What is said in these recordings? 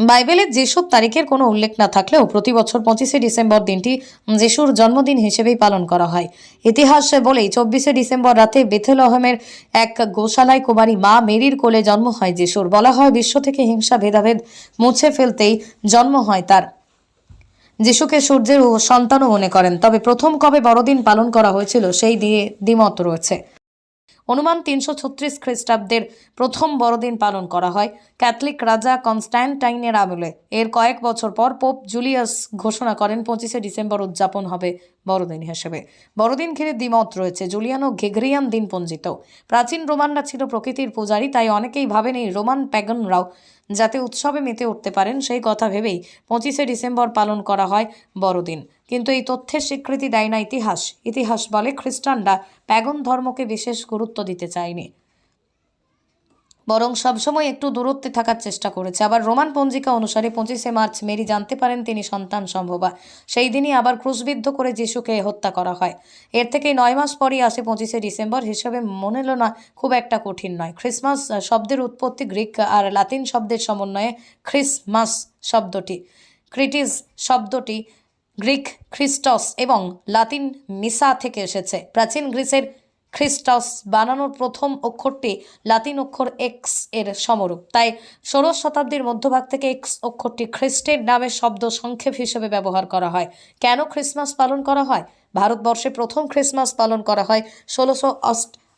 বাইবেলের যেসব তারিখের কোনো উল্লেখ না থাকলেও প্রতি বছর পঁচিশে ডিসেম্বর দিনটি যিশুর জন্মদিন হিসেবেই পালন করা হয়। ইতিহাস বলেই চব্বিশে ডিসেম্বর রাতে বেথেলহমের এক গোশালায় কুমারী মা মেরির কোলে জন্ম হয় যিশুর। বলা হয় বিশ্ব থেকে হিংসা, ভেদাভেদ মুছে ফেলতেই জন্ম হয় তার। যিশুকে সূর্যের সন্তানও মনে করেন, তবে প্রথম কবে বড়দিন পালন করা হয়েছিল সেই দিয়ে দ্বিমত রয়েছে। অনুমান তিনশো ছত্রিশ খ্রিস্টাব্দের প্রথম বড়দিন পালন করা হয়। ক্যাথলিক রাজা কনস্ট্যান্টাইনের আমলে। এর কয়েক বছর পর পোপ জুলিয়াস ঘোষণা করেন, পঁচিশে ডিসেম্বর উদযাপন হবে বড়দিন হিসেবে। বড়দিন ঘিরে দ্বিমত রয়েছে। জুলিয়ান ও ঘেঘরিয়ান দিন পঞ্জিত প্রাচীন রোমানরা ছিল প্রকৃতির পূজারী, তাই অনেকেই ভাবেন এই রোমান প্যাগনরাও যাতে উৎসবে মেতে উঠতে পারেন, সেই কথা ভেবেই পঁচিশে ডিসেম্বর পালন করা হয় বড়দিন। কিন্তু এই তথ্যের স্বীকৃতি দেয় না ইতিহাস। ইতিহাস বলে খ্রিস্টানরা প্যাগন ধর্মকে বিশেষ গুরুত্ব দিতে চায়নি। বরং সবসময় একটু দূরত্বে থাকার চেষ্টা করেছে। আবার রোমান পঞ্জিকা অনুসারে পঁচিশে মার্চ মেরি জানতে পারেন তিনি সন্তান সম্ভবা। সেই দিনই আবার ক্রুশবিদ্ধ করে যিশুকে হত্যা করা হয়। এর থেকে নয় মাস পরই আসে পঁচিশে ডিসেম্বর। হিসেবে মনে না খুব একটা কঠিন নয়। ক্রিসমাস আহ, শব্দের উৎপত্তি গ্রিক আর লাতিন শব্দের সমন্বয়ে খ্রিসমাস শব্দটি ক্রিটিস শব্দটি গ্রিক খ্রিস্টস এবং লাতিন মিসা থেকে এসেছে। প্রাচীন গ্রিসের খ্রিস্টস বানানোর প্রথম অক্ষরটি লাতিন অক্ষর এক্সের সমরূপ। তাই ষোড়শ শতাব্দীর মধ্যভাগ থেকে এক্স অক্ষরটি খ্রিস্টের নামে শব্দ সংক্ষেপ হিসেবে ব্যবহার করা হয়। কেন ক্রিসমাস পালন করা হয়? ভারতবর্ষে প্রথম ক্রিসমাস পালন করা হয় ষোলোশো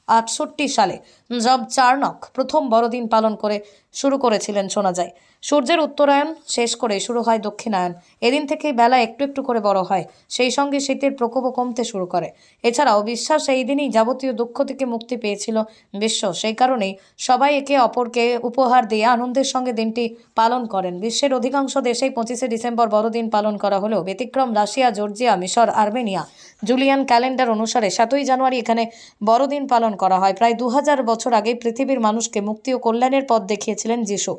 আটষট্টি সালে জব চার্নক প্রথম বড়দিন পালন করে শুরু করেছিলেন শোনা যায়। সূর্যের উত্তরায়ণ শেষ করে শুরু হয় দক্ষিণায়ন এদিন থেকে বেলা একটু একটু করে বড় হয়, সেই সঙ্গে শীতের প্রকোপও কমতে শুরু করে। এছাড়াও বিশ্বাস এই দিনই যাবতীয় দুঃখ থেকে মুক্তি পেয়েছিল বিশ্ব। সেই কারণেই সবাই একে অপরকে উপহার দিয়ে আনন্দের সঙ্গে দিনটি পালন করেন। বিশ্বের অধিকাংশ দেশেই পঁচিশে ডিসেম্বর বড়দিন পালন করা হলেও ব্যতিক্রম রাশিয়া, জর্জিয়া, মিশর, আর্মেনিয়া। জুলিয়ান ক্যালেন্ডার অনুসারে সাতই জানুয়ারি এখানে বড়দিন পালন করা হয়। প্রায় দু হাজার বছর আগে পৃথিবীর মানুষকে মুক্তি ও কল্যাণের পথ দেখিয়েছিলেন যিশু।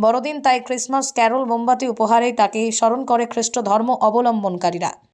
বড়দিন তাই ক্রিসমাস, ক্যারল, মোমবাতি উপহারেই তাকে স্মরণ করে খ্রিস্ট ধর্ম অবলম্বনকারীরা।